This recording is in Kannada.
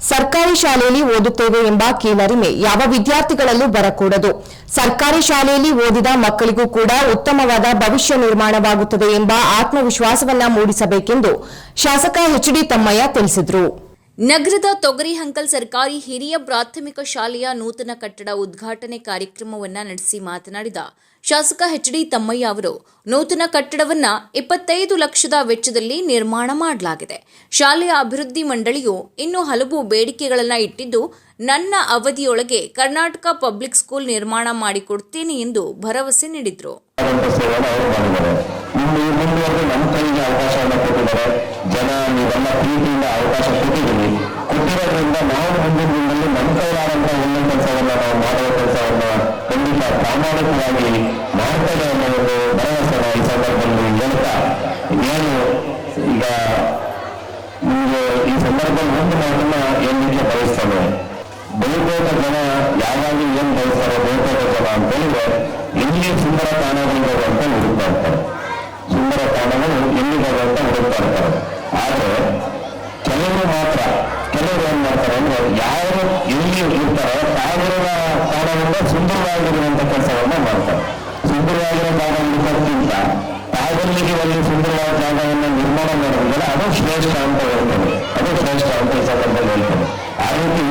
ಸರ್ಕಾರಿ ಶಾಲೆಯಲ್ಲಿ ಓದುತ್ತೇವೆ ಎಂಬ ಕೀಳರಿಮೆ ಯಾವ ವಿದ್ಯಾರ್ಥಿಗಳಲ್ಲೂ ಬರಕೂಡದು. ಸರ್ಕಾರಿ ಶಾಲೆಯಲ್ಲಿ ಓದಿದ ಮಕ್ಕಳಿಗೂ ಕೂಡ ಉತ್ತಮವಾದ ಭವಿಷ್ಯ ನಿರ್ಮಾಣವಾಗುತ್ತದೆ ಎಂಬ ಆತ್ಮವಿಶ್ವಾಸವನ್ನ ಮೂಡಿಸಬೇಕೆಂದು ಶಾಸಕ ಎಚ್ ಡಿ ತಮ್ಮಯ್ಯ ತಿಳಿಸಿದರು. ನಗರದ ತೊಗರಿ ಹಂಕಲ್ ಸರ್ಕಾರಿ ಹಿರಿಯ ಪ್ರಾಥಮಿಕ ಶಾಲೆಯ ನೂತನ ಕಟ್ಟಡ ಉದ್ಘಾಟನೆ ಕಾರ್ಯಕ್ರಮವನ್ನ ನಡೆಸಿ ಮಾತನಾಡಿದ ಶಾಸಕ ಎಚ್ ಡಿ ತಮ್ಮಯ್ಯ ಅವರು, ನೂತನ ಕಟ್ಟಡವನ್ನ ಇಪ್ಪತ್ತೈದು ಲಕ್ಷದ ವೆಚ್ಚದಲ್ಲಿ ನಿರ್ಮಾಣ ಮಾಡಲಾಗಿದೆ. ಶಾಲೆಯ ಅಭಿವೃದ್ಧಿ ಮಂಡಳಿಯು ಇನ್ನೂ ಹಲವು ಬೇಡಿಕೆಗಳನ್ನ ಇಟ್ಟಿದ್ದು, ನನ್ನ ಅವಧಿಯೊಳಗೆ ಕರ್ನಾಟಕ ಪಬ್ಲಿಕ್ ಸ್ಕೂಲ್ ನಿರ್ಮಾಣ ಮಾಡಿಕೊಡ್ತೇನೆ ಎಂದು ಭರವಸೆ ನೀಡಿದರು. ಪ್ರೀತಿಯಿಂದ ಅವಕಾಶ ಕೊಟ್ಟಿದ್ದೀವಿ ಕೊಟ್ಟಿರೋದ್ರಿಂದ ನಾವು ಮುಂದಿನ ದಿನದಲ್ಲಿ ನಮ್ಮ ಕೈಲಾದಂತಹ ಒಳ್ಳೆ ಕೆಲಸವನ್ನ ನಾವು ಮಾಡುವ ಕೆಲಸವನ್ನ ಖಂಡಿತ ಪ್ರಾಮಾಣಿಕವಾಗಿ ಮಾಡ್ತೇವೆ ಅನ್ನೋ ಒಂದು ಭರವಸೆನ ಈ ಸಂದರ್ಭದಲ್ಲಿ ಹೇಳ್ತಾ ಏನು ಈಗ ನಿಮಗೆ ಈ ಸಂದರ್ಭದಲ್ಲಿ ಒಂದು ಮಾತನ್ನ ಹೇಳಲಿಕ್ಕೆ ಬಯಸ್ತೇನೆ. ಬಹುತೇಕ ಜನ ಯಾವಾಗ ಏನ್ ಬಯಸ್ತಾರೆ ಬಹುತೇಕ ಜನ ಅಂತ ಹೇಳಿದ್ರೆ, ಎಲ್ಲಿ ಸುಂದರ ತಾಣಗಳಿದ್ದಾವೆ ಅಂತ ಹುಡುಕ್ತಾ ಇರ್ತಾರೆ. ಸುಂದರ ತಾಣಗಳು ಎಲ್ಲಿದ್ದಾವೆ ಅಂತ ಹುಡುಕ್ತಾ ಇರ್ತಾರೆ. ಏನ್ ಮಾಡ್ತಾರೆ ಅಂದ್ರೆ ಯಾರು ಇಲ್ಲಿ ಇರ್ತಾರೋ ತಾವಿರುವ ತಾಣದಿಂದ ಸುಂದರವಾಗಿರುವಂತ ಕೆಲಸವನ್ನ ಮಾಡ್ತಾರೆ. ಸುಂದರವಾಗಿರೋ ಹುಡುಕೋದ್ಕಿಂತ ತಾವೆಲ್ಲಿಗೆ ಒಂದು ಸುಂದರವಾದ ಜಾಗವನ್ನು ನಿರ್ಮಾಣ ಮಾಡೋದ್ರಿಂದ ಅದು ಶ್ರೇಷ್ಠ ಅಂತ ಹೇಳ್ತೇನೆ ಅದು ಶ್ರೇಷ್ಠ ಅಂತ ಈ ಸಂದರ್ಭದಲ್ಲಿ ಹೇಳ್ತೇನೆ ಆ ರೀತಿ